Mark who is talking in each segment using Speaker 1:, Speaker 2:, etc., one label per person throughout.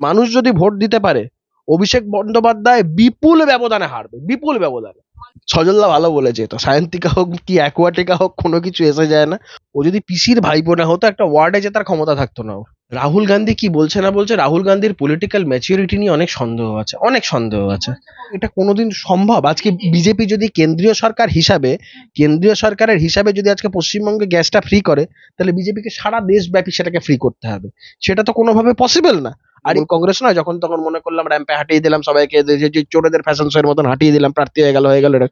Speaker 1: মানুষ যদি ভোট দিতে পারে, অভিষেক বন্দ্যোপাধ্যায় বিপুল ব্যবধানে হারবে, বিপুল ব্যবধানে। সজলদা ভালো বলেছে তো, সায়ন্তিকা হোক কি অ্যাকোয়াটিকা হোক, কোনো কিছু এসে যায় না। ও যদি পিসির ভাইপো না হতো, একটা ওয়ার্ডে জেতার ক্ষমতা থাকতো না। রাহুল গান্ধী কি বলছে না বলছে, রাহুল গান্ধীর পলিটিক্যাল ম্যাচিউরিটি নিয়ে অনেক সন্দেহ আছে, অনেক সন্দেহ আছে। এটা কোনোদিন সম্ভব? আজকে বিজেপি যদি কেন্দ্রীয় সরকার হিসাবে, কেন্দ্রীয় সরকারের হিসাবে যদি আজকে পশ্চিমবঙ্গে গ্যাসটা ফ্রি করে, তাহলে বিজেপিকে সারা দেশব্যাপী সেটাকে ফ্রি করতে হবে। সেটা তো কোনোভাবে পসিবল না। আর এই কংগ্রেস নয় যখন তখন মনে করলাম র্যাম্পে হাঁটিয়ে দিলাম সবাইকে যে- যে- যে চোরেদের ফ্যাশন শো এর মতন হাঁটিয়ে দিলাম প্রার্থী হয়ে গেল হয়ে গেল এটা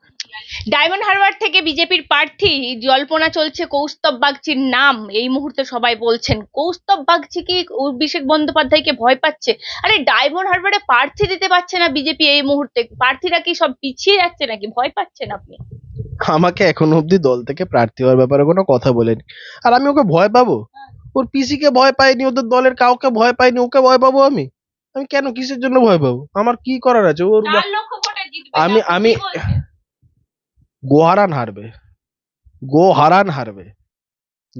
Speaker 2: ডায়মন্ড হারবার থেকে বিজেপির প্রার্থী জল্পনা চলছে কৌস্তব বাগচির নাম। এই মুহূর্তে সবাই বলছেন কৌস্তব বাগচি কি অভিষেক বন্দ্যোপাধ্যায়কে ভয় পাচ্ছে? আরে ডায়মন্ড হারবারে প্রার্থী দিতে পারছে না বিজেপি এই মুহূর্তে। প্রার্থীরা কি সব পিছিয়ে যাচ্ছে নাকি? ভয় পাচ্ছেন আপনি?
Speaker 1: আমাকে এখনও অব্দি দল থেকে প্রার্থী হওয়ার ব্যাপারে কোনো কথা বলেনি। আর আমি ওকে ভয় পাবো? ওর পিসিকে ভয় পাইনি ওদের দলের কাউকে ভয় পাইনি ওকে ভয় পাবো আমি? আমি কেন কিসের জন্য ভয় পাবো? আমার কি করার আছে? ওর আমি- আমি-? গোহারান হারবে। গো হারান হারবে।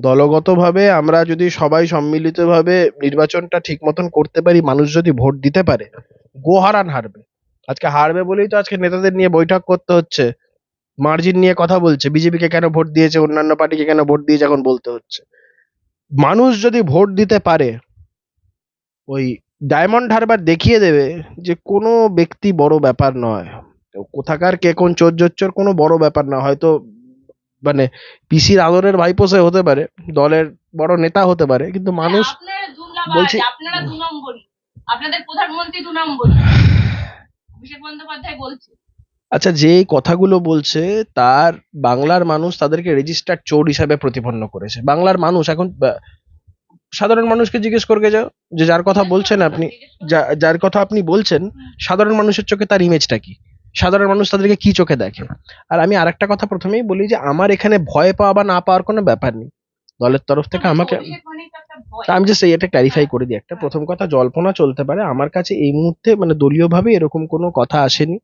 Speaker 1: দলগতভাবে আমরা যদি সবাই সম্মিলিতভাবে নির্বাচনটা ঠিক মতন করতে পারি মানুষ যদি ভোট দিতে পারে গো হারান হারবে। আজকে হারবে বলেই তো আজকে নেতাদের নিয়ে বৈঠক করতে হচ্ছে। মার্জিন নিয়ে কথা বলছে। বিজেপিকে কেন ভোট দিয়েছে? অন্যান্য পার্টিকে কেন ভোট দিয়েছে? এখন বলতে হচ্ছে। মানুষ যদি ভোট দিতে পারে ওই ডায়মন্ড হারবার দেখিয়ে দেবে যে কোনো ব্যক্তি বড় ব্যাপার নয়। কোথাকার কে কোন চোর জোচ্চোর কোনো বড় ব্যাপার না হয়তো মানে পিসির আদরের ভাইপোসে হতে পারে দলের বড় নেতা হতে পারে কিন্তু মানুষ বলছি-
Speaker 2: আপনারা দু নম্বরই আপনাদের প্রধানমন্ত্রী দু নম্বরই অভিষেক বন্দ্যোপাধ্যায় বলছে।
Speaker 1: আচ্ছা যে এই কথাগুলো বলছে তার বাংলার মানুষ তাদেরকে রেজিস্টার্ড চোর হিসাবে প্রতিপন্ন করেছে। বাংলার মানুষ এখন সাধারণ মানুষকে জিজ্ঞেস করবে যাও যে যার কথা বলছেন আপনি যা- যার কথা আপনি বলছেন সাধারণ মানুষের চোখে তার ইমেজটা কি? সাধারণ মানুষ তাদেরকে কি চোখে দেখে? আর আমি আরেকটা কথা প্রথমেই বলি যে আমার এখানে ভয় পাওয়া বা না পাওয়ার কোনো ব্যাপার নেই। দলের তরফ থেকে আমাকে
Speaker 2: অভিষেক মানেই তো
Speaker 1: আমি জাস্ট এটা ক্লারিফাই করে দিই একটা। প্রথম কথা জল্পনা চলতে পারে। আমার কাছে এই মুহূর্তে মানে দলীয়ভাবে এরকম কোনো কথা আসেনি।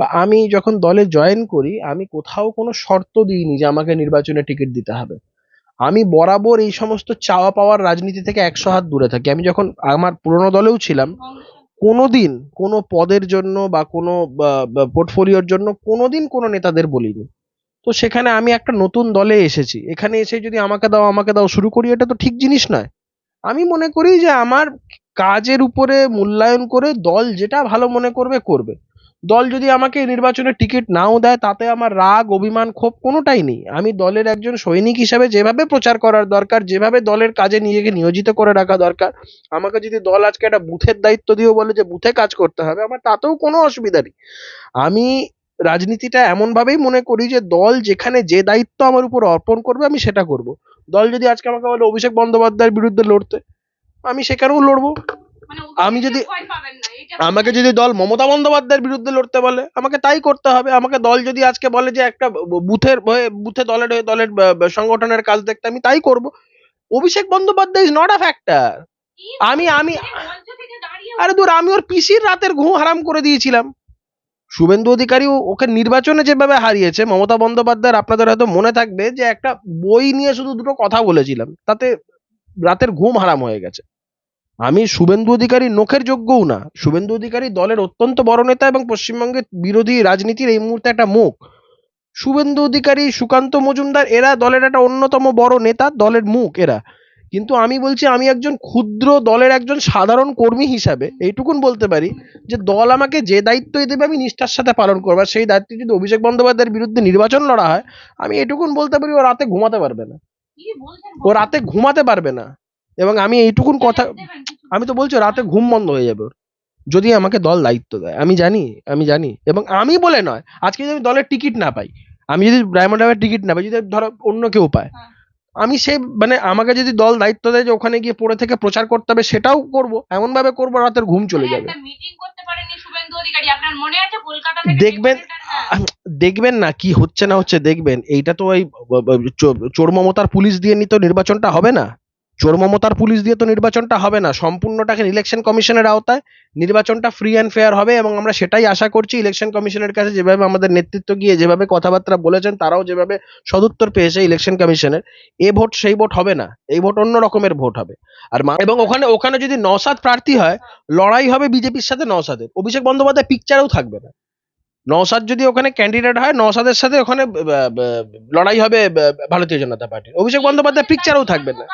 Speaker 1: বা আমি যখন দলে জয়েন করি, আমি কোথাও কোনো শর্ত দিইনি যে আমাকে নির্বাচনে টিকিট দিতে হবে। আমি বরাবর এই সমস্ত চাওয়া পাওয়ার রাজনীতি থেকে একশো হাত দূরে থাকি। আমি যখন আমার পুরনো দলেও ছিলাম, কোনোদিন কোনো পদের জন্য বা কোনো পোর্টফোলিওর জন্য কোনোদিন কোনো নেতাদের বলিনি। তো সেখানে আমি একটা নতুন দলে এসেছি। এখানে এসে যদি আমাকে দাও আমাকে দাও শুরু করি, এটা তো ঠিক জিনিস নয়। আমি মনে করি যে আমার কাজের উপরে মূল্যায়ন করে দল যেটা ভালো মনে করবে করবে। দল যদি আমাকে নির্বাচনে টিকিট নাও দেয়, তাতে আমার রাগ, অভিমান, ক্ষোভ কোনোটাই নেই। আমি দলের একজন সৈনিক হিসাবে যেভাবে প্রচার করার দরকার, যেভাবে দলের কাজে নিজেকে নিয়োজিত করে রাখা দরকার, আমাকে যদি দল আজকে একটা বুথের দায়িত্ব দিয়েও বলে যে বুথে কাজ করতে হবে, আমার তাতেও কোনো অসুবিধা নেই। আমি রাজনীতিটা এমনভাবেই মনে করি যে দল যেখানে যে দায়িত্ব আমার উপর অর্পণ করবে, আমি সেটা করব। দল যদি আজকে আমাকে বলে অভিষেক বন্দ্যোপাধ্যায়ের বিরুদ্ধে লড়তে, আমি সেখানেও লড়বো। আমি যদি- আমাকে যদি দল মমতা বন্দ্যোপাধ্যায়ের বিরুদ্ধে লড়তে বলে আমাকে তাই করতে হবে। আমাকে দল যদি আজকে বলে যে একটা বুথের হয়ে বুথে দলের হয়ে দলের সংগঠনের কাজ দেখতে আমি তাই করব। Abhishek Bandyopadhyay is not a factor আমি- আমি- আরে দূর আমি ওর পিসির রাতের ঘুম হারাম করে দিয়েছিলাম। শুভেন্দু অধিকারী ওকে নির্বাচনে যেভাবে হারিয়েছে মমতা বন্দ্যোপাধ্যায়ের আপনাদের হয়তো মনে থাকবে যে একটা বই নিয়ে শুধু দুটো কথা বলেছিলাম তাতে রাতের ঘুম হারাম হয়ে গেছে। আমি শুভেন্দু অধিকারী নখের যোগ্যও না। শুভেন্দু অধিকারী দলের অত্যন্ত বড় নেতা এবং পশ্চিমবঙ্গের বিরোধী রাজনীতির এই মুহূর্তে একটা মুখ। শুভেন্দু অধিকারী সুকান্ত মজুমদার এরা দলের একটা অন্যতম বড় নেতা দলের মুখ এরা। কিন্তু আমি বলছি আমি একজন ক্ষুদ্র দলের একজন সাধারণ কর্মী হিসাবে এইটুকুন বলতে পারি যে দল আমাকে যে দায়িত্বই দেবে আমি নিষ্ঠার সাথে পালন করব। আর সেই দায়িত্ব যদি অভিষেক বন্দ্যোপাধ্যায়ের বিরুদ্ধে নির্বাচন লড়া হয় আমি এটুকুন বলতে পারি ও রাতে ঘুমাতে পারবে না। ও রাতে ঘুমাতে পারবে না। এবং আমি এইটুকুন কথা আমি তো বলছি রাতে ঘুম বন্ধ হয়ে যাবে ওর। যদি আমাকে দল দায়িত্ব দেয় আমি জানি আমি জানি এবং আমি বলে নয় আজকে যদি আমি দলের টিকিট না পাই আমি যদি ডায়মন্ড হারবার টিকিট না পাই যদি ধরো অন্য কেউ পায়
Speaker 2: হ্যাঁ।
Speaker 1: আমি সে মানে আমাকে যদি দল দায়িত্ব দেয় যে ওখানে গিয়ে পড়ে থেকে প্রচার করতে হবে সেটাও করব এমন ভাবে করব রাতের ঘুম চলে যাবে দেখবেন,
Speaker 2: হ্যাঁ।
Speaker 1: দেখবেন না কি হচ্ছে না হচ্ছে দেখবেন এইটা তো ওই চোর মমতার পুলিশ দিয়ে নিত নির্বাচনটা হবে না চোর মমতার পুলিশ দিয়ে তো নির্বাচনটা হবে না। সম্পূর্ণটাকে ইলেকশন কমিশনের আওতায় নির্বাচনটা ফ্রি অ্যান্ড ফেয়ার হবে এবং আমরা সেটাই আশা করছি ইলেকশন কমিশনের কাছে যেভাবে আমাদের নেতৃত্ব গিয়ে যেভাবে কথাবার্তা বলেছেন, তারাও যেভাবে সদুত্তর পেয়েছে ইলেকশন কমিশনের এ ভোট সেই ভোট হবে না। এই ভোট অন্য রকমের ভোট হবে। আর এবং ওখানে ওখানে যদি নসাদ প্রার্থী হয়, লড়াই হবে বিজেপির সাথে নসাদের অভিষেক বন্দ্যোপাধ্যায় পিকচারেও থাকবে না। নসাদ যদি ওখানে ক্যান্ডিডেট হয় নসাদের সাথে ওখানে লড়াই হবে ভারতীয় জনতা পার্টির। অভিষেক বন্দ্যোপাধ্যায় পিকচারেও থাকবে না।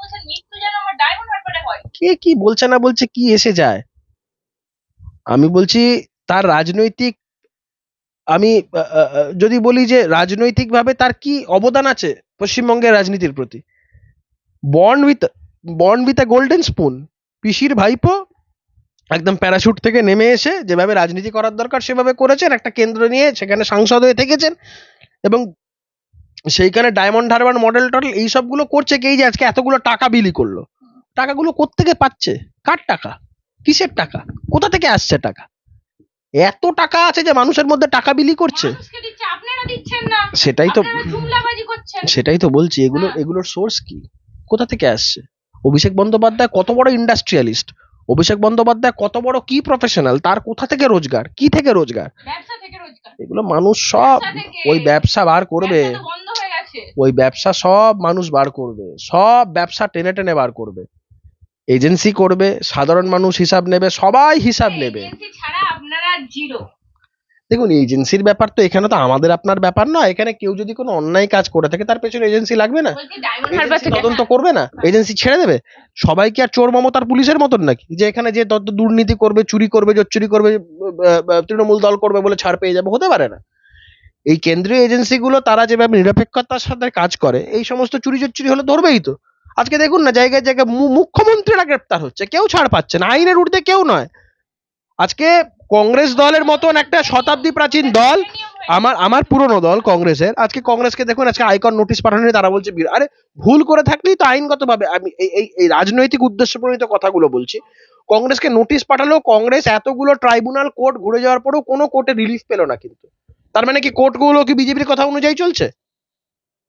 Speaker 2: বলছেন মৃত্যু যেন আমার ডায়মন্ড হারবারে হয়।
Speaker 1: কে কি বলছে না বলছে, কি এসে যায়? আমি বলছি, তার রাজনৈতিক, আমি যদি বলি যে রাজনৈতিকভাবে তার কি অবদান আছে পশ্চিমবঙ্গের রাজনীতির প্রতি? Born with born with a golden spoon পিসির ভাইপো একদম প্যারাশুট থেকে নেমে এসে যেভাবে রাজনীতি করার দরকার সেভাবে করেছেন, একটা কেন্দ্র নিয়ে সেখানে সাংসদ হয়ে থেকেছেন এবং সেইখানে ডায়মন্ড হারবার মডেল টডেল এই সবগুলো করছে কে এই যে আজকে এতগুলো টাকা বিলি করল? টাকাগুলো কোত্থেকে পাচ্ছে? কার টাকা? কিসের টাকা? কোথা থেকে আসছে টাকা? এত টাকা আছে যে মানুষের মধ্যে টাকা বিলি করছে। সেটাই তো সেটাই তো বলছি এগুলো
Speaker 2: হ্যাঁ।
Speaker 1: এগুলোর সোর্স কি? কোথা থেকে আসছে? অভিষেক বন্দ্যোপাধ্যায় কত বড় ইন্ডাস্ট্রিয়ালিস্ট অভিষেক বন্দ্যোপাধ্যায় কত বড় কি প্রফেশনাল তার কোথা থেকে রোজগার? কি থেকে রোজগার?
Speaker 2: ব্যবসা থেকে রোজগার
Speaker 1: এগুলো মানুষ সব ওই ব্যবসা বার করবে। ওই ব্যবসা সব মানুষ বার করবে। সব ব্যবসা টেনে টেনে বার করবে। এজেন্সি করবে সাধারণ মানুষ হিসাব নেবে সবাই হিসাব নেবে।
Speaker 2: ছাড়া আপনারা জিরো।
Speaker 1: দেখুন এজেন্সির ব্যাপার তো এখানে তো আমাদের আপনার ব্যাপার নয় এখানে কেউ যদি কোনো অন্যায় কাজ করে থাকে তার পেছনে এজেন্সি লাগবে না। তদন্ত করবে না। এজেন্সি ছেড়ে দেবে। সবাই কি আর চোর মমতার পুলিশের মতন নাকি? যে এখানে যে তত দুর্নীতি করবে চুরি করবে চুরি করবে তৃণমূল দল করবে বলে ছাড় পেয়ে যাবে হতে পারে না। এই কেন্দ্রীয় এজেন্সিগুলো তারা যেভাবে নিরপেক্ষতার সাথে কাজ করে এই সমস্ত চুরি চুরি হলে ধরবেই তো। আজকে দেখুন না জায়গায় জায়গায় মুখ্যমন্ত্রীরা গ্রেপ্তার হচ্ছে। কেউ ছাড় পাচ্ছে না। আইনের ঊর্ধ্বে কেউ নয়। আজকে কংগ্রেস দলের মতন একটা শতাব্দী প্রাচীন দল, আমার আমার পুরনো দল কংগ্রেসের। আজকে কংগ্রেসকে দেখুন, আজকে আইকন নোটিশ পাঠানো তারা বলছে আরে, ভুল করে থাকলেই তো আইনগতভাবে আমি এই এই রাজনৈতিক উদ্দেশ্য প্রণীত কথাগুলো বলছি। কংগ্রেসকে নোটিশ পাঠালেও কংগ্রেস এতগুলো ট্রাইব্যুনাল কোর্ট ঘুরে যাওয়ার পরেও কোনো কোর্টে রিলিফ পেল না কিন্তু। তার মানে কি কোর্টগুলো কি বিজেপির কথা অনুযায়ী চলছে?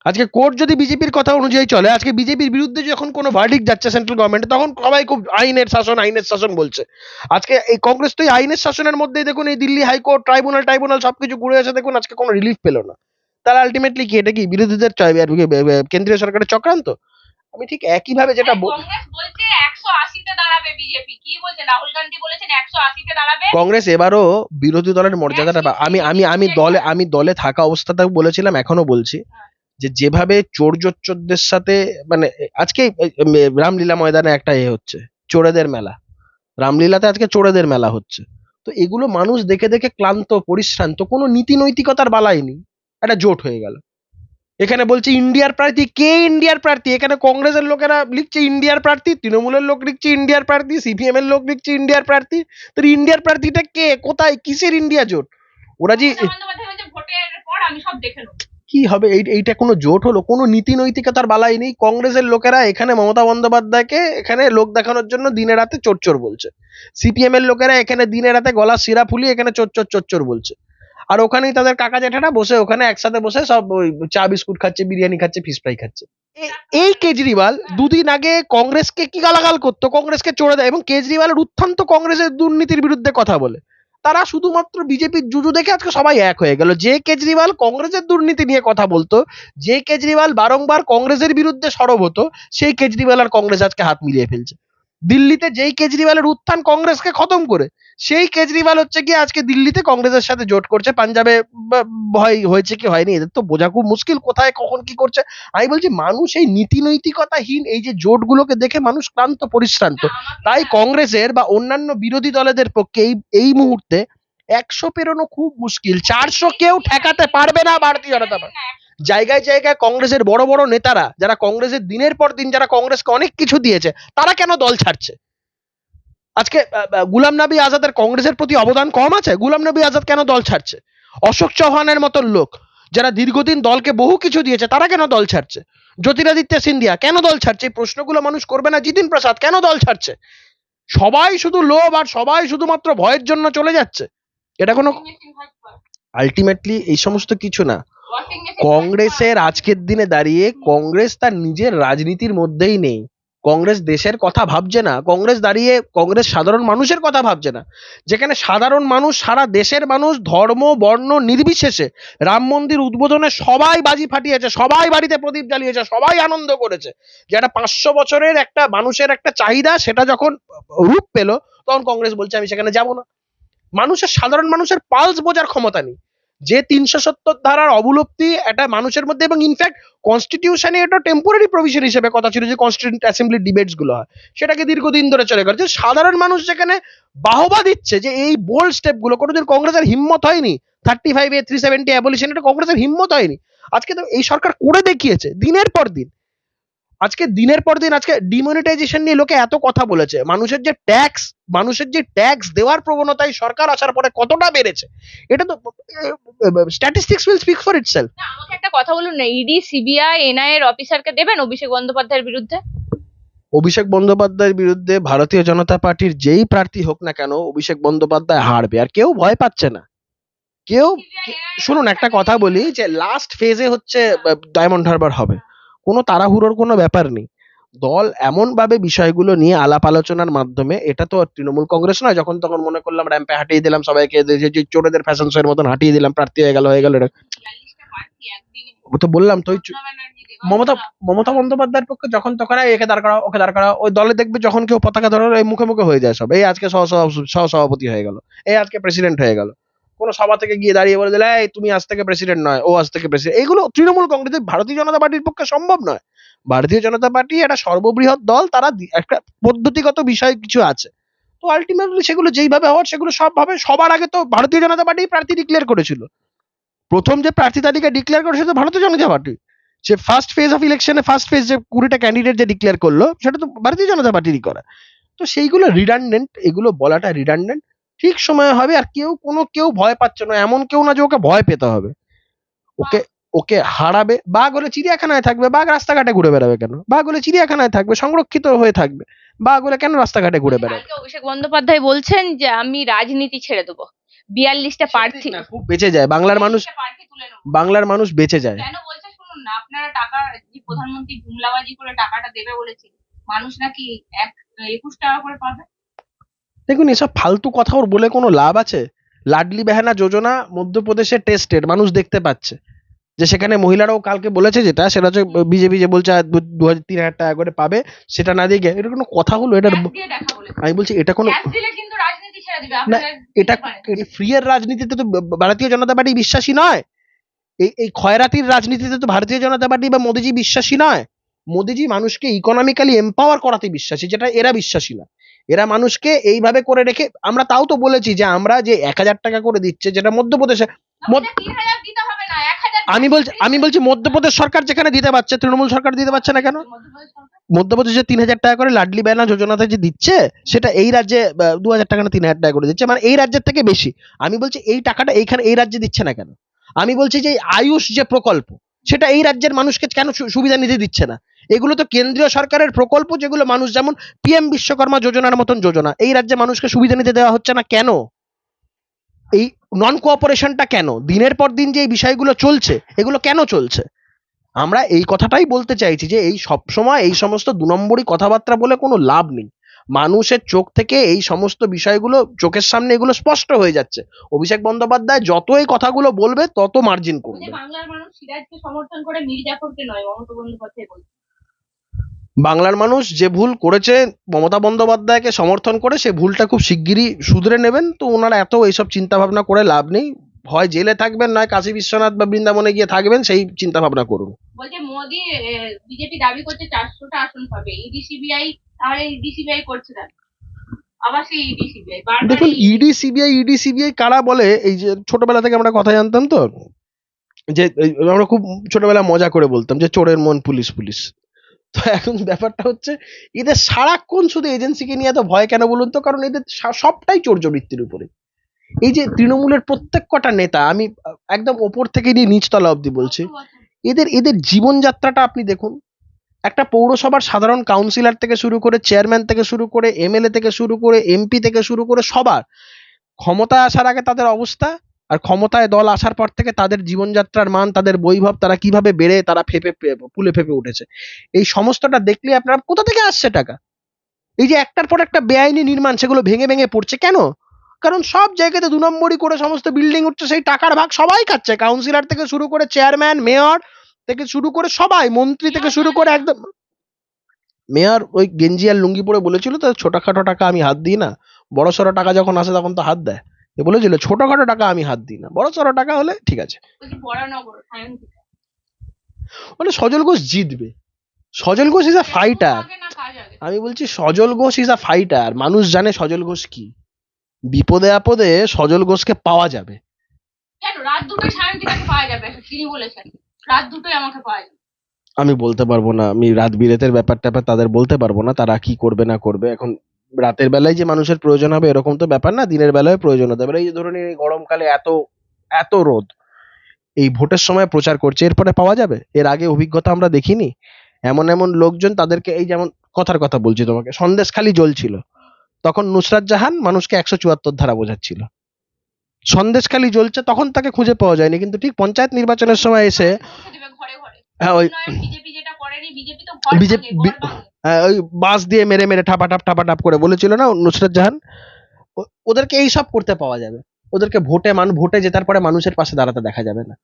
Speaker 1: আজকে কোর্ট যদি বিজেপির কথা অনুযায়ী চলে আজকে বিজেপির বিরুদ্ধে যখন কোনো ভার্ডিক যাচ্ছে সেন্ট্রাল গভর্নমেন্ট তখন সবাই খুব আইনের শাসন আইনের শাসন বলছে। আজকে এই কংগ্রেস তো আইনের শাসনের মধ্যেই দেখুন এই দিল্লি হাইকোর্ট ট্রাইব্যুনাল ট্রাইব্যুনাল সবকিছু ঘুরে এসে দেখুন আজকে কোনো রিলিফ পেল না। তাহলে আলটিমেটলি কি এটা কি বিরোধীদের কেন্দ্রীয় সরকারের চক্রান্ত? আমি ঠিক একইভাবে যেটা
Speaker 2: কংগ্রেস
Speaker 1: এবারও বিরোধী দলের মর্যাদাটা আমি আমি আমি দলে আমি দলে থাকা অবস্থাতেও বলেছিলাম এখনও বলছি। যে যেভাবে চোর জোচ্চোরদের সাথে মানে আজকে রামলীলা ময়দানে একটা এ হচ্ছে, চোরেদের মেলা। রামলীলাতে আজকে চোরেদের মেলা হচ্ছে। তো এগুলো মানুষ দেখে দেখে ক্লান্ত, পরিশ্রান্ত, কোনো নীতি নৈতিকতার বালাই নেই। একটা জোট হয়ে গেল। এখানে বলছে, ইন্ডিয়ার প্রার্থী, কে ইন্ডিয়ার প্রার্থী? এখানে কংগ্রেসের লোকেরা লিখছে, ইন্ডিয়ার প্রার্থী। তৃণমূলের লোক লিখছে, ইন্ডিয়ার প্রার্থী। সিপিএম এর লোক লিখছে, ইন্ডিয়ার প্রার্থী। তো ইন্ডিয়ার প্রার্থীটা কে? কোথায়? কিসের ইন্ডিয়া জোট? ওরা যে কি হবে? এই এইটা কোনো জোট হলো? কোনো নীতি নৈতিকতার বালাই নেই। কংগ্রেসের লোকেরা এখানে মমতা বন্দ্যোপাধ্যায়কে এখানে লোক দেখানোর জন্য দিনে রাতে চোর চোর বলছে সিপিএম এর লোকেরা এখানে দিনে রাতে গলা শিরা ফুলিয়ে এখানে চোর চোর চোর চোর বলছে। আর ওখানেই তাদের কাকা জেঠারা বসে ওখানে একসাথে বসে সব ওই চা বিস্কুট খাচ্ছে বিরিয়ানি খাচ্ছে ফিশ ফ্রাই খাচ্ছে। এই কেজরিওয়াল দুদিন আগে কংগ্রেসকে কি গালাগাল করতো? কংগ্রেসকে চড়ে দেয় এবং কেজরিওয়ালের উত্থান্ত কংগ্রেসের দুর্নীতির বিরুদ্ধে কথা বলে। তারা শুধুমাত্র বিজেপির জুজু দেখে আজকে সবাই এক হয়ে গেল। যে কেজরিওয়াল কংগ্রেসের দুর্নীতি নিয়ে কথা বলতো, যে কেজরিওয়াল বারংবার কংগ্রেসের বিরুদ্ধে সরব হতো, সেই কেজরিওয়াল আর কংগ্রেস আজকে হাত মিলিয়ে ফেলছে। দিল্লিতে যেই কেজরিওয়ালের উত্থান কংগ্রেসকে খতম করে সেই কেজরিওয়াল হচ্ছে কি আজকে দিল্লিতে কংগ্রেসের সাথে জোট করছে পাঞ্জাবে ভয় হয়েছে কি হয়নি এদের তো বোঝা খুব মুশকিল কোথায় কখন কি করছে। আমি বলছি মানুষ এই নীতি নৈতিকতাহীন এই যে জোটগুলোকে দেখে মানুষ ক্লান্ত পরিশ্রান্ত। তাই কংগ্রেসের বা অন্যান্য বিরোধী দলেদের পক্ষে এই এই মুহূর্তে একশো পেরোনো খুব মুশকিল চারশো কেউ ঠেকাতে পারবে না ভারতীয় জনতা পার্টি। জায়গায় জায়গায় কংগ্রেসের বড় বড় নেতারা যারা কংগ্রেসের দিনের পর দিন যারা কংগ্রেসকে অনেক কিছু দিয়েছে তারা কেন দল ছাড়ছে? আজকে গুলাম নবী আজাদের কংগ্রেসের প্রতি অবদান কম আছে? গুলাম নবী আজাদ কেন দল ছাড়ছে? অশোক চৌহানের মতো লোক যারা দীর্ঘদিন দলকে বহু কিছু দিয়েছে তারা কেন দল ছাড়ছে? জ্যোতিরাদিত্য সিন্ধিয়া কেন দল ছাড়ছে? এই প্রশ্নগুলো মানুষ করবে না। জিতিন প্রসাদ কেন দল ছাড়ছে? সবাই শুধু লোভ আর সবাই শুধুমাত্র ভয়ের জন্য চলে যাচ্ছে। এটা কোনো আলটিমেটলি এই সমস্ত কিছু না। কংগ্রেসের আজকের দিনে দাঁড়িয়ে কংগ্রেস তার নিজের রাজনীতির মধ্যেই নেই। কংগ্রেস দেশের কথা ভাবছে না। কংগ্রেস দাঁড়িয়ে কংগ্রেস সাধারণ মানুষের কথা ভাবছে না। যেখানে সাধারণ মানুষ সারা দেশের মানুষ ধর্ম বর্ণ নির্বিশেষে রাম মন্দির উদ্বোধনে সবাই বাজি ফাটিয়েছে সবাই বাড়িতে প্রদীপ জ্বালিয়েছে সবাই আনন্দ করেছে। যেটা পাঁচশো বছরের একটা মানুষের একটা চাহিদা সেটা যখন রূপ পেল তখন কংগ্রেস বলছে আমি সেখানে যাব না। মানুষের সাধারণ মানুষের পালস বোঝার ক্ষমতা নেই। যে তিনশো সত্তর ধারার অবলুপ্তি এটা মানুষের মধ্যে এবং ইনফ্যাক্ট কনস্টিটিউশনে এটা টেম্পোরারি প্রভিশন হিসেবে কথা ছিল যে কনস্টিটিউন্ট অ্যাসেম্বলি ডিবেটসগুলো হয়। সেটাকে দীর্ঘদিন ধরে চলে গেছে। সাধারণ মানুষ যেখানে বাহবা দিচ্ছে যে এই বোল্ড স্টেপগুলো, কোনোদিন কংগ্রেসের হিম্মত হয়নি। Thirty five A three seventy abolition এটা কংগ্রেসের হিম্মত হয়নি। আজকে তো এই সরকার করে দেখিয়েছে, দিনের পর দিন। আজকে দিনের পর দিন আজকে ডিমনিটাইজেশন নিয়ে লোকে এত কথা বলেছে। মানুষের যে ট্যাক্স মানুষের যে ট্যাক্স দেওয়ার প্রবণতায় সরকার আসার পরে কতটা বেড়েছে এটা তো statistics will speak for itself
Speaker 2: আমাকে একটা কথা বলুন না ইডি সিবিআই এনআই এর অফিসারকে দেবেন অভিষেক বন্দ্যোপাধ্যায়ের বিরুদ্ধে?
Speaker 1: অভিষেক বন্দ্যোপাধ্যায়ের বিরুদ্ধে ভারতীয় জনতা পার্টির যেই প্রার্থী হোক না কেন অভিষেক বন্দ্যোপাধ্যায় হারবে। আর কেউ ভয় পাচ্ছে না। কেউ শুনুন একটা কথা বলি যে লাস্ট ফেজে হচ্ছে ডায়মন্ড হারবার হবে। কোনো তাড়াহুড়োর কোনো ব্যাপার নেই। দল এমন ভাবে বিষয়গুলো নিয়ে আলাপ আলোচনার মাধ্যমে, এটা তো তৃণমূল কংগ্রেস নয়, যখন তখন মনে করলাম র্যাম্পে হাঁটিয়ে দিলাম সবাইকে চোরেদের ফ্যাশন শো এর মতন হাঁটিয়ে দিলাম, প্রার্থী হয়ে গেল হয়ে গেল এটা তো বললাম তো মমতা মমতা বন্দ্যোপাধ্যায়ের পক্ষে যখন তখন একে দাঁড় করাও ওকে দাঁড় করাও ওই দলে দেখবে যখন কেউ পতাকা ধরার এই মুখে মুখে হয়ে যায় সব। এই আজকে সহ সভাপতি হয়ে গেল, এই আজকে প্রেসিডেন্ট হয়ে গেল। কোনো সভা থেকে গিয়ে দাঁড়িয়ে বলে দিলে, এই, তুমি আজ থেকে প্রেসিডেন্ট নয়, ও আজ থেকে প্রেসিডেন্ট এইগুলো তৃণমূল কংগ্রেসের ভারতীয় জনতা পার্টির পক্ষে সম্ভব নয়। ভারতীয় জনতা পার্টি একটা সর্ববৃহৎ দল, তারা একটা পদ্ধতিগত বিষয় কিছু আছে। তো আলটিমেটলি সেগুলো যেইভাবে হওয়ার, সেগুলো সবভাবে সবার আগে তো ভারতীয় জনতা পার্টি প্রার্থী ডিক্লেয়ার করেছিল। প্রথম যে প্রার্থী তালিকা ডিক্লেয়ার করেছে তো ভারতীয় জনতা পার্টি। যে ফার্স্ট ফেজ অফ ইলেকশনে ফার্স্ট ফেজ যে কুড়িটা ক্যান্ডিডেট যে ডিক্লেয়ার করল, সেটা তো ভারতীয় জনতা পার্টিরই করা। তো সেইগুলো রিডান্ডেন্ট এগুলো বলাটা রিডান্ডেন্ট ঠিক সময় হবে আর কেউ কোনো কেউ ভয় পাচ্ছে না এমন কেউ না যে ওকে ভয় পেতে হবে। ওকে ওকে হারাবে বাঘ হলে চিড়িয়াখানায় থাকবে বাঘ রাস্তাঘাটে ঘুরে বেড়াবে কেন? বাঘ হলে চিড়িয়াখানায় থাকবে সংরক্ষিত হয়ে থাকবে। বাঘ হলে কেন রাস্তাঘাটে ঘুরে বেড়াবে?
Speaker 2: অভিষেক বন্দ্যোপাধ্যায় বলছেন যে আমি রাজনীতি ছেড়ে দেবো। বিয়াল্লিশটা প্রার্থী।
Speaker 1: না, খুব বেঁচে যায়। বাংলার মানুষ
Speaker 2: 42টা তুলে
Speaker 1: বাংলার মানুষ বেঁচে যায়।
Speaker 2: কেন বলছে শুনুন না আপনারা টাকা যে প্রধানমন্ত্রী জুমলাবাজি করে টাকাটা দেবে বলেছিল মানুষ নাকি এক একুশ টাকা করে পাবে?
Speaker 1: দেখুন এসব ফালতু কথা ওর বলে কোনো লাভ আছে? লাডলি বেহানা যোজনা মধ্যপ্রদেশে টেস্টেড মানুষ দেখতে পাচ্ছে। যে সেখানে মহিলারাও কালকে বলেছে যেটা সেটা হচ্ছে বিজেপি যে বলছে দু- হাজার তিন হাজার টাকা করে পাবে সেটা না দিয়ে এটা কোনো কথা হলো? এটা আমি বলছি এটা কোনো না, এটা। ফ্রি এর রাজনীতিতে তো ভারতীয় জনতা পার্টি বিশ্বাসী নয়। এই এই খয়রাতির রাজনীতিতে তো ভারতীয় জনতা পার্টি বা মোদিজি বিশ্বাসী নয়। মোদিজি মানুষকে ইকোনমিক্যালি এম্পাওয়ার করাতে বিশ্বাসী যেটা এরা বিশ্বাসী না। এরা মানুষকে এইভাবে করে রেখে আমরা তাও তো বলেছি যে আমরা যে এক হাজার টাকা করে দিচ্ছে যেটা মধ্যপ্রদেশে মদ-
Speaker 2: আমাদের 3000 দিতে হবে না 1000
Speaker 1: আমি বলছি আমি বলছি মধ্যপ্রদেশ সরকার যেখানে দিতে পারছে তৃণমূল সরকার দিতে পারছে না কেন?
Speaker 2: মধ্যপ্রদেশ
Speaker 1: তিন হাজার টাকা করে লাডলি বেনা যোজনাতে যে দিচ্ছে সেটা এই রাজ্যে দু হাজার টাকা না তিন হাজার টাকা করে দিচ্ছে মানে এই রাজ্যের থেকে বেশি। আমি বলছি এই টাকাটা এইখানে এই রাজ্যে দিচ্ছে না কেন? আমি বলছি যে আয়ুষ যে প্রকল্প সেটা এই রাজ্যের মানুষকে কেন সুবিধা নিতে দিচ্ছে না? এগুলো তো কেন্দ্রীয় সরকারের প্রকল্প যেগুলো মানুষ যেমন পিএম বিশ্বকর্মা যোজনার মতন যোজনা, এই রাজ্যে মানুষকে সুবিধা নিতে দেওয়া হচ্ছে না কেন? এই নন কোঅপারেশনটা কেন? দিনের পর দিন যে এই বিষয়গুলো চলছে, এগুলো কেন চলছে? আমরা এই কথাটাই বলতে চাইছি যে এই সবসময় এই সমস্ত দু নম্বরই কথাবার্তা বলে কোনো লাভ নেই। মানুষের চোখ থেকে এই সমস্ত বিষয়গুলো চোখের সামনে এগুলো স্পষ্ট হয়ে যাচ্ছে। অভিষেক বন্দ্যোপাধ্যায় যত এই কথাগুলো বলবে তত মার্জিন করবে
Speaker 2: বাংলার মানুষ সিরাজকে সমর্থন করে নয় মমতা বন্দ্যোপাধ্যায় বলছে।
Speaker 1: বাংলার মানুষ যে ভুল করেছে মমতা বন্দ্যোপাধ্যায়কে সমর্থন করে সে ভুলটা খুব শিগগিরই শুধরে নেবেন। তো ওনারা এত এইসব চিন্তা ভাবনা করে লাভ নেই। হয় জেলে থাকবেন নয় কাশী বিশ্বনাথ বা বৃন্দাবনে গিয়ে থাকবেন সেই চিন্তা ভাবনা করুন।
Speaker 2: বলছে মোদি বিজেপি দাবি করছে চারশোটা আসন পাবে। ইডি সিবিআই তাহলে ইডি সিবিআই করছে না আবার সেই ইডি সিবিআই
Speaker 1: দেখুন ইডি সিবিআই ইডি সিবিআই কারা বলে? এই যে ছোটবেলা থেকে আমরা কথা জানতাম তো যে আমরা খুব ছোটবেলা মজা করে বলতাম যে চোরের মন পুলিশ পুলিশ। তো এখন ব্যাপারটা হচ্ছে এদের সারাক্ষণ শুধু এজেন্সিকে নিয়ে এত ভয় কেন বলুন তো? কারণ এদের সবটাই চৌর্যবৃত্তির উপরে। এই যে তৃণমূলের প্রত্যেক কটা নেতা আমি একদম ওপর থেকে নিয়ে নিচতলা অব্দি বলছি এদের এদের জীবনযাত্রাটা আপনি দেখুন একটা পৌরসভার সাধারণ কাউন্সিলর থেকে শুরু করে চেয়ারম্যান থেকে শুরু করে এমএলএ থেকে শুরু করে এমপি থেকে শুরু করে সবার ক্ষমতা আসার আগে তাদের অবস্থা আর ক্ষমতায় দল আসার পর থেকে তাদের জীবনযাত্রার মান, তাদের বৈভব তারা কীভাবে বেড়ে তারা ফেপে ফুলে ফেপে উঠেছে। এই সমস্তটা দেখলে আপনারা, কোথা থেকে আসছে টাকা? এই যে একটার পর একটা বেআইনি নির্মাণ, সেগুলো ভেঙে ভেঙে পড়ছে কেন? কারণ সব জায়গাতে দু নম্বরই করে সমস্ত বিল্ডিং উঠছে, সেই টাকার ভাগ সবাই খাচ্ছে। কাউন্সিলর থেকে শুরু করে চেয়ারম্যান মেয়র থেকে শুরু করে সবাই মন্ত্রী থেকে শুরু করে একদম মেয়র ওই গেঞ্জি আর লুঙ্গি পরে বলেছিল তো ছোটখাটো টাকা আমি হাত দিই না। বড় সড়ো টাকা যখন আসে তখন তো হাত দেয়। এ বলেছিল ছোটখাটো টাকা আমি হাত দিই না। বড় সড়ো টাকা হলে ঠিক আছে। মানে সজল ঘোষ জিতবে। Sajal Ghosh is a fighter
Speaker 2: আগে না কাজ আগে
Speaker 1: আমি বলছি Sajal Ghosh is a fighter মানুষ জানে সজল ঘোষ কি। বিপদে আপদে সজল ঘোষকে পাওয়া যাবে।
Speaker 2: রাত দুটোয় সায়ন্তিকাকে পাওয়া যাবে তিনি বলেছেন। রাত দুটোই আমাকে পাওয়া
Speaker 1: আমি বলতে পারব না, আমি রাত বিরেতের ব্যাপার ট্যাপার তাদের বলতে পারব না, তারা কি করবে না করবে। এখন রাতের বেলায় যে মানুষের প্রয়োজন হবে এরকম তো ব্যাপার না, দিনের বেলায় প্রয়োজন হতে পারে। এই ধরুন এই গরমকালে এত এত রোদ, এই ভোটের সময় প্রচার করছে, এরপরে পাওয়া যাবে? এর আগে অভিজ্ঞতা আমরা দেখিনি। এমন এমন লোকজন তাদেরকে এই যেমন কথার কথা বলছি তোমাকে সন্দেশখালি জ্বলছিল। তখন নুসরাত জাহান মানুষকে একশো চুয়াত্তর ধারা বোঝাচ্ছিল। সন্দেশখালি জ্বলছে তখন তাকে খুঁজে পাওয়া যায়নি। কিন্তু ঠিক পঞ্চায়েত নির্বাচনের সময় এসে হ্যাঁ ওই
Speaker 2: বিজেপি।
Speaker 1: হ্যাঁ, ওই বাস দিয়ে মেরে মেরে ঠাপাটাপ ঠাপাটাপ করে বলেছিল না নুসরত জাহান? ওদেরকে এই সব করতে পাওয়া যাবে। ওদেরকে ভোটে মানুষ ভোটে জেতার পরে মানুষের পাশে দাঁড়াতে দেখা যাবে না।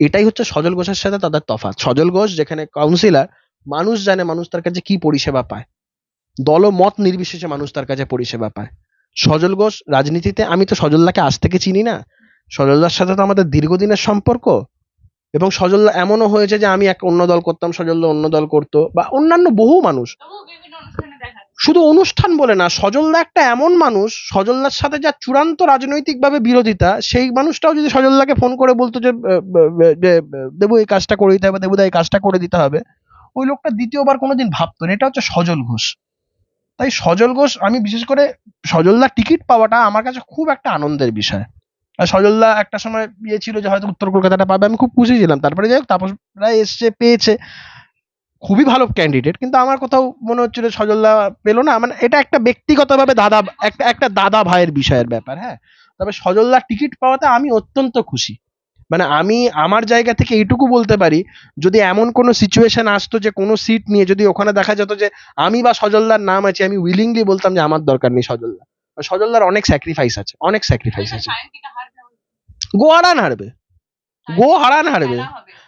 Speaker 1: এটাই হচ্ছে সজল ঘোষের সাথে তাদের তফাৎ। সজল ঘোষ যেখানে কাউন্সিলর মানুষ জানে মানুষ তার কাছে কি পরিষেবা পায়। দল মত নির্বিশেষে মানুষ তার কাছে পরিষেবা পায়। সজল ঘোষ, রাজনীতিতে আমি তো সজলদাকে আজ থেকে চিনি না। সজলদার সাথে তো আমাদের দীর্ঘদিনের সম্পর্ক। এবং সজলদা এমনও হয়েছে যে আমি এক অন্য দল করতাম, সজলদা অন্য দল করতো, বা অন্যান্য বহু মানুষ। শুধু অনুষ্ঠান বলে না, সজলদা একটা এমন মানুষ, সজলদার সাথে যা চূড়ান্ত রাজনৈতিকভাবে বিরোধিতা, সেই মানুষটাও যদি সজলদাকে ফোন করে বলতো যে দেবু এই কাজটা করে দিতে হবে, দেবুদা এই কাজটা করে দিতে হবে, ওই লোকটা দ্বিতীয়বার কোনোদিন ভাবতো না। এটা হচ্ছে সজল ঘোষ। তাই সজল ঘোষ, আমি বিশেষ করে সজলদার টিকিট পাওয়াটা আমার কাছে খুব একটা আনন্দের বিষয়। আর সজলদা একটা সময় ইয়ে ছিল যে হয়তো উত্তর কলকাতাটা পাবে, আমি খুব খুশি ছিলাম। তারপরে যাই হোক তাপস রায় এসছে, পেয়েছে। খুবই ভালো ক্যান্ডিডেট কিন্তু আমার কোথাও মনে হচ্ছিল সজলদা পেল না। মানে এটা একটা ব্যক্তিগতভাবে দাদা, একটা একটা দাদা ভাইয়ের বিষয়ের ব্যাপার হ্যাঁ। তবে সজলদার টিকিট পাওয়াতে আমি অত্যন্ত খুশি। মানে আমি আমার জায়গা থেকে এইটুকু বলতে পারি, যদি এমন কোনো সিচুয়েশন আসতো যে কোনো সিট নিয়ে যদি ওখানে দেখা যেত যে আমি বা সজলদার নাম আছে, আমি উইলিংলি বলতাম যে আমার দরকার নেই সজলদা সজলদার অনেক স্যাক্রিফাইস আছে, অনেক স্যাক্রিফাইস আছে। গো হারান হারবে। গো হারান হারবে।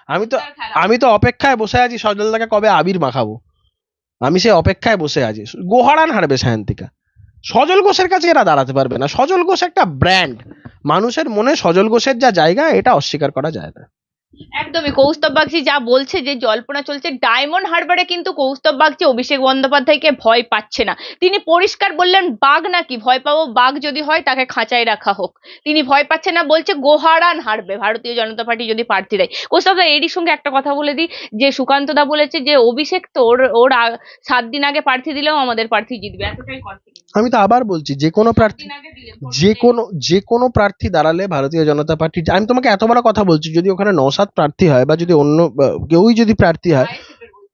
Speaker 1: আমি তো আমি তো অপেক্ষায় বসে আছি সজলদাকে কবে আবির মাখাবো। আমি সেই অপেক্ষায় বসে আছি। গোহারান হারবে সায়ন্তিকা। সজল ঘোষের কাছে এরা দাঁড়াতে পারবে না। সজল ঘোষ একটা ব্র্যান্ড মানুষের মনে সজল ঘোষের যা জায়গা, এটা অস্বীকার করা যায় না।
Speaker 2: একদমই। কৌস্তব বাগচি যা বলছে যে জল্পনা চলছে, ডায়মন্ড হারবারে কিন্তু কৌস্তব বাগচি অভিষেক বন্দ্যোপাধ্যায়কে ভয় পাচ্ছে না। তিনি পরিষ্কার বললেন, বাঘ নাকি? ভয় পাবো, বাঘ যদি হয় তাকে খাঁচায় রাখা হোক। তিনি ভয় পাচ্ছে না, বলছে, গোহারান হারবে, ভারতীয় জনতা পার্টি যদি প্রার্থী দেয়। কৌস্তব দা, এরই সঙ্গে একটা কথা বলে দিই, যে সুকান্ত দা বলেছে যে, অভিষেক তো ওর ওর সাত দিন আগে প্রার্থী দিলেও আমাদের প্রার্থী জিতবে। এতটাই কনফিডেন্স
Speaker 1: আমি তো আবার বলছি যে কোনো প্রার্থী যে কোনো যে কোনো প্রার্থী দাঁড়ালে ভারতীয় জনতা পার্টি আমি তোমাকে এত বড় কথা বলছি যদি ওখানে নসাদ প্রার্থী হয় বা যদি অন্য কেউই যদি প্রার্থী হয়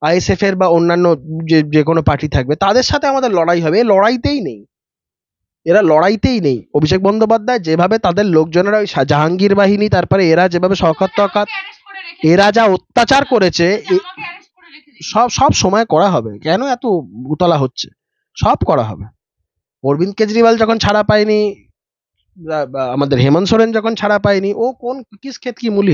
Speaker 1: আইএসএফ এর বা অন্যান্য যে যে কোনো পার্টি থাকবে তাদের সাথে আমাদের লড়াই হবে। লড়াইতেই নেই। এরা লড়াইতেই নেই। অভিষেক বন্দ্যোপাধ্যায় যেভাবে তাদের লোকজনেরা ওই জাহাঙ্গীর বাহিনী তারপরে এরা যেভাবে শওকত তকাত এরা যা অত্যাচার করেছে সব সব সময় করা হবে। কেন এত উতলা হচ্ছে? সব করা হবে। অরবিন্দ কেজরিওয়াল যখন ছাড়া পায়নি আমাদের হেমন্ত সোরেন যখন ছাড়া পায়নি, ও কোন, কিস খেত কি মূল্য?